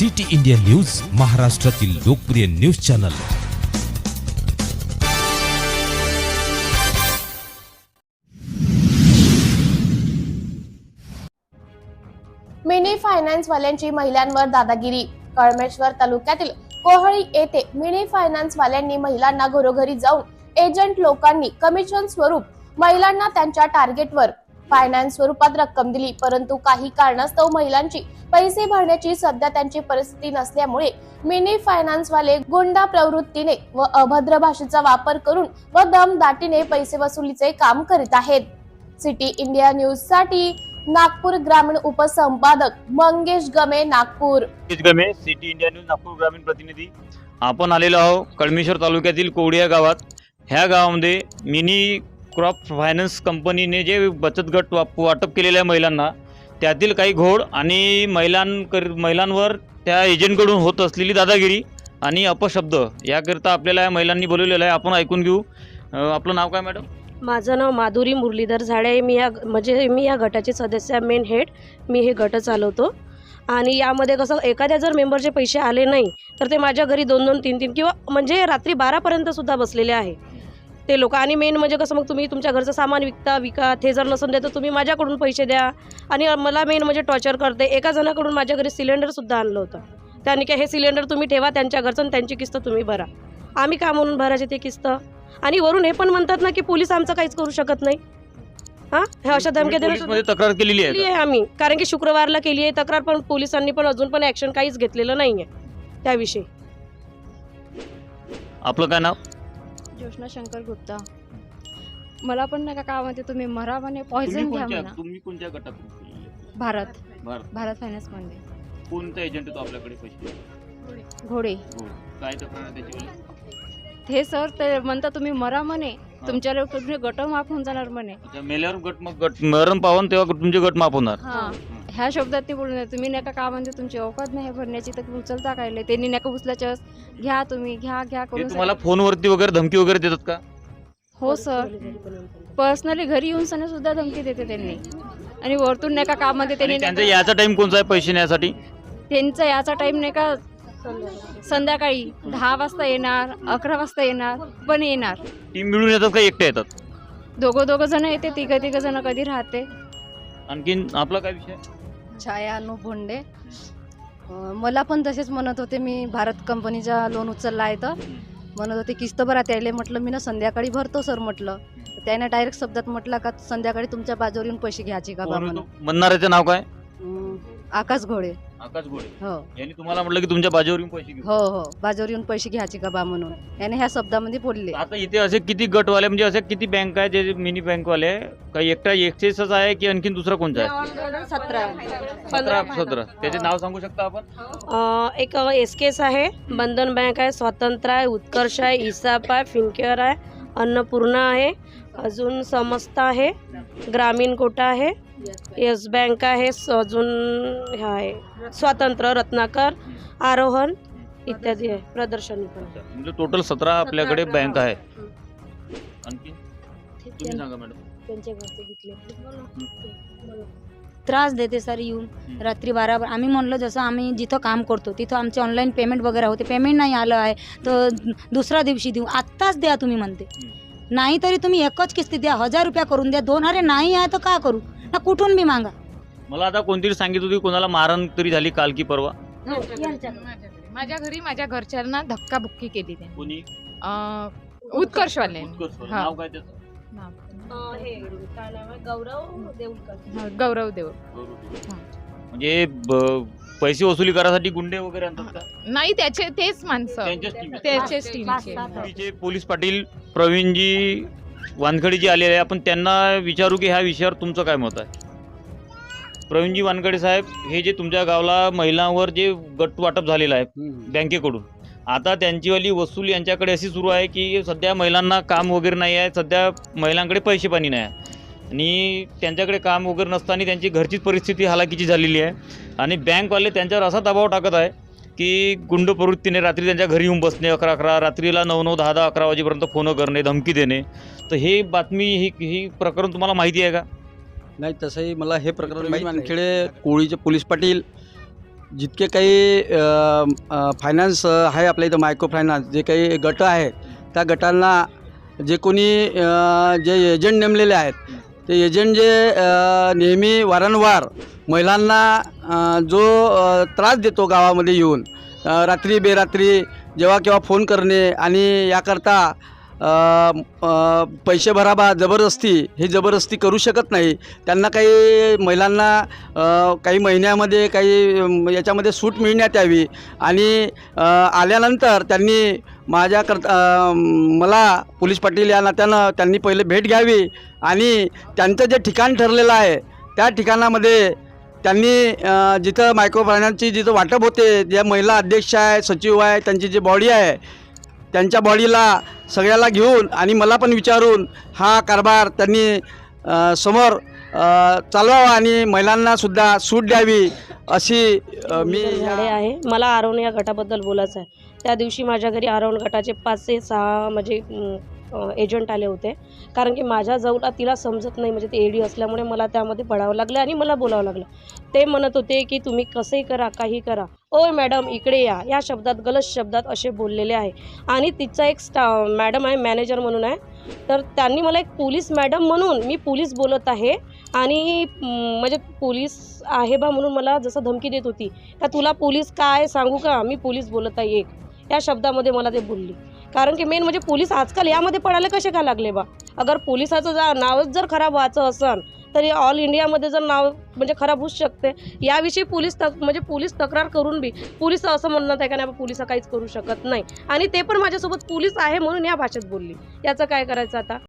City India news महाराष्ट्रातील लोकप्रिय news channel. Mini फायनान्सवाल्यांची महिलांवर दादागिरी. कळमेश्वर तालुक्यातील कोहळी येथे मिनी फायनान्सवाल्यांनी महिलांना घरोघरी जाऊन एजंट लोकांनी कमिशन स्वरूप महिलांना त्यांच्या टार्गेटवर फायनान्स स्वरूपात रक्कम दिली. परंतु काही कारणास्तव महिलांची पैसे भरण्याची सध्या त्यांची परिस्थिती नसल्यामुळे मिनी फायनान्सवाले गुंडा प्रवृत्तीने व अभद्र भाषेचा वापर करून व दम दाटीने पैसे वसुलीचे काम करीत आहेत. सिटी इंडिया न्यूजसाठी नागपूर ग्रामीण उपसंपादक Mangesh Game Nagpur. Game City India News Nagpur ग्रामीण प्रतिनिधी. आपण आलेलो आहोत कळमेश्वर तालुक्यातील कोवडिया गावात. ह्या गावामध्ये मिनी क्रॉप फायनान्स कंपनीने जे बचत गट वाप वाटप केलेल्या महिलांना त्यातील काही घोड आणि महिलांकर महिलांवर त्या एजंटकडून होत असलेली दादागिरी आणि अपशब्द याकरिता आपल्याला या महिलांनी बोलवलेलं आहे. आपण ऐकून घेऊ. आपलं नाव काय मॅडम? माझं नाव माधुरी मुरलीधर झाडे. मी या म्हणजे मी या गटाचे सदस्य मेन हेड. मी हे गट चालवतो. आणि यामध्ये कसं एखाद्या जर मेंबरचे पैसे आले नाही तर ते माझ्या घरी दोन दोन तीन तीन किंवा म्हणजे रात्री बारापर्यंतसुद्धा बसलेले आहे. ते लोक. आणि मेन म्हणजे कसं मग तुम्ही तुमच्या घरचं सामान विकता विका ते जर नसून द्या तर तुम्ही माझ्याकडून पैसे द्या. आणि मला मेन म्हणजे टॉर्चर करते. एका जणाकडून माझ्या घरी सिलेंडरसुद्धा आणलं होतं. त्याने काय हे सिलेंडर तुम्ही ठेवा त्यांच्या घरचं आणि त्यांची किस्त तुम्ही भरा. आम्ही का म्हणून भरायचे ते किस्त? आणि वरून हे पण म्हणतात ना की पोलीस आमचं काहीच करू शकत नाही. हां? हे अशा धमक्या देणं मध्ये तक्रार केलेली आहे. केली का? आहे आम्ही. कारण की शुक्रवारला केली आहे तक्रार पण पोलिसांनी पण अजून पण ऍक्शन काहीच घेतलेलं नाही आहे त्याविषयी. आपलं काय नाव? जोशना शंकर गुप्ता. मला पण नाही का काय म्हणते तुम्ही मरा म्हणे पॉइझन घ्या म्हणा. तुम्ही कोणत्या गटात केलेली आहे? भारत. भारत भारत फायनान्समध्ये कोणता एजंट येतो आपल्याकडे पैसे घोडे. हो. काय तक्रार हे सर ते म्हणता तुम्ही मरा म्हणे. तुमच्या तुम्ही गट माफ होऊन जाणार म्हणे. अच्छा मेल्यावर गट मग गट मरण पावन तेव्हा तुमचे गट माफ होणार. हा. ह्या शब्दात ते बोलून तुम्ही नाही का काय म्हणते तुमची औकात नाही भरण्याची तर उचलता काय त्यांनी नाही का उचलायच्या घ्या तुम्ही घ्या घ्या ते करून तुम्हाला फोनवरती वगैरे धमकी वगैरे देतात का? हो सर. पर्सनली घरी येऊन सण सुद्धा धमकी देते त्यांनी. आणि वरतून नाही का कामामध्ये आणि त्यांनी त्यांचा नाही का- याचा टाइम कोणता आहे पैसे नेण्यासाठी त्यांचा याचा टाइम नाही का? संध्याकाळी दहा वाजता येणार अकरा वाजता येणार पण येणार. टीम मिळून येतात का एकटे येतात? दोघं दोघं जण येते तिघं तिघं जण कधी राहते. आणखीन आपला काय विषय? छाया अनु भोंडे. मला पण तसेच म्हणत होते मी भारत कंपनीचा लोन उचलला आहे तर. म्हणत होते किस्त भरा त्याले म्हटलं मी ना संध्याकाळी भरतो सर म्हटलं. त्याने डायरेक्ट शब्दात म्हटलं का संध्याकाळी तुमच्या बाजूवर येऊन पैसे घ्यायचे का? म्हणणाऱ्याचं नाव काय? आकाश घोडे. आकाश गोडे हो. यांनी तुम्हाला म्हटलं की तुमच्या बाजूवर येऊन पैसे घेऊ हो हो. बाजूवर येऊन पैसे घ्यायचे का बा म्हणून. याने ह्या शब्दामध्ये बोलले. आता इथे असे किती गटवाले म्हणजे असे किती बँक आहे जे मिनी बँकवाले? काही एकटा एक्सेसच आहे की आणखीन दुसरा कोणता आहे? सतरा. सतरा सतरा. त्याचे नाव सांगू शकता आपण? अं, एक एस केस आहे बंधन बँक आहे स्वातंत्र्य आहे उत्कर्ष आहे इसाप आहे फिनकेअर आहे अन्नपूर्णा आहे अजून समस्ता आहे ग्रामीण कोटा आहे. येस बँक आहे स- अजून हे आहे. स्वातंत्र्य रत्नाकर आरोहण इत्यादी आहे प्रदर्शनी पण आहे. म्हणजे टोटल सतरा आपल्याकडे बँक हा. आहे. आणखी तुम्ही सांगा मॅडम. त्यांच्या घरचे घेतले. त्रास देते सर येऊन हं. रात्री बारा आम्ही म्हणलं जसं आम्ही जिथं काम करतो तिथं आमचे ऑनलाईन पेमेंट वगैरे होते. पेमेंट नाही आलं आहे तर दुसऱ्या दिवशी देऊ. आत्ताच द्या तुम्ही म्हणते. नाही तरी तुम्ही एकच किस्ती द्या. हजार रुपया करून द्या. दोन अरे नाही आहे तर का करू? ना कुठून बी मागा. मला आता कोणतरी सांगितलं होती कोणाला मारण तरी झाली काल की परवा? माझ्या घरी माझ्या घरच्यांना धक्काबुक्की केली त्यांनी. कोणी? अं, उत्कर्षवाल्यांनी. उत्कर्ष. हा. नाव काय त्याचं? अं, हे काय नाव आहे? गौरव हा, देव म्हणजे ब- पैसे वसुली करायसाठी गुंडे वगैरे आणतात का? नाही त्याचे तेच माणसं. त्यांच्याच टीमचे पोलीस पाटील प्रवीणजी वानखडे जी आलेले आहे आपण त्यांना विचारू की ह्या विषयावर तुमचं काय मत आहे? प्रवीणजी वानखडे साहेब हे जे तुमच्या गावाला महिलांवर जे गट वाटप झालेलं आहे बँकेकडून आता त्यांचीवाली वसूल यांच्याकडे अशी सुरू आहे की सध्या महिलांना काम वगैरे नाही आहे सध्या महिलांकडे पैसे पाणी नाही आहे. आणि त्यांच्याकडे काम वगैरे नसताना त्यांची घरचीच परिस्थिती हालाकीची झालेली आहे. आणि बँकवाले त्यांच्यावर असा दबाव टाकत आहे की गुंड प्रवृत्तीने रात्री त्यांच्या घरी येऊन बसणे अकरा अकरा रात्रीला नऊ नऊ दहा दहा अकरा वाजेपर्यंत फोन करणे धमकी देणे. तर हे बातमी ही ही प्रकरण तुम्हाला माहिती आहे का? नाही तसंही मला हे प्रकरण माहीत वानखेडे कोळीचे पोलीस पाटील जितके काही फायनान्स आहे आपल्या इथं मायक्रो फायनान्स जे काही गट आहेत त्या गटांना जे कोणी जे एजंट नेमलेले आहेत ते एजंट जे नेहमी वारंवार महिलांना जो त्रास देतो गावामध्ये येऊन रात्री बेरात्री जेव्हा केव्हा फोन करणे आणि याकरता पैसे भराबा जबरदस्ती हे जबरदस्ती करू शकत नाही. त्यांना काही महिलांना काही महिन्यामध्ये काही याच्यामध्ये सूट मिळण्यात यावी आणि आल्यानंतर त्यांनी माझ्याकरता मला पोलीस पाटील या नात्यानं त्यांनी पहिले भेट घ्यावी आणि त्यांचं जे ठिकाण ठरलेलं आहे त्या ठिकाणामध्ये त्यांनी जिथं मायक्रो फायनान्सची जिथं वाटप होते ज्या महिला अध्यक्ष आहे सचिव आहे त्यांची जी बॉडी आहे त्यांच्या बॉडीला सगळ्याला घेऊन आणि मला पण विचारून हा कारभार त्यांनी समोर चालवावा आणि महिलांना सुद्धा सूट द्यावी अशी मी आहे. मला आरोन या गटाबद्दल बोलायचं आहे. त्या दिवशी माझ्या घरी आरोन गटाचे पाच ते सहा म्हणजे एजंट आले होते. कारण की माझ्या जवळला तिला समजत नाही. म्हणजे ते एडी असल्यामुळे मला त्यामध्ये पडावं लागलं आणि मला बोलावं लागलं. ते म्हणत होते की तुम्ही कसंही करा काही करा. ओय मॅडम इकडे या. या शब्दात गलत शब्दात असे बोललेले आहे. आणि तिचा एक स्टा मॅडम आहे मॅनेजर म्हणून आहे. तर त्यांनी मला एक पोलीस मॅडम म्हणून मी पोलीस बोलत आहे. आणि म्हणजे पोलीस आहे बा म्हणून मला जसं धमकी देत होती. का तुला पोलीस काय सांगू का? मी पोलीस बोलत आहे एक. या शब्दामध्ये मला ते बोलली. कारण की मेन म्हणजे पोलीस आजकाल यामध्ये पडायला कसे का लागले बा? अगर पोलिसाचं जा नावच जर खराब व्हायचं असन तरी ऑल इंडियामध्ये जर नाव म्हणजे खराब होऊच शकते. याविषयी पोलीस तक म्हणजे पोलीस तक्रार करून बी पोलीस असं म्हणणं आहे का नाही बा, पोलीस काहीच करू शकत नाही. आणि ते पण माझ्यासोबत पोलीस आहे म्हणून या भाषेत बोलली. याचं काय करायचं आता?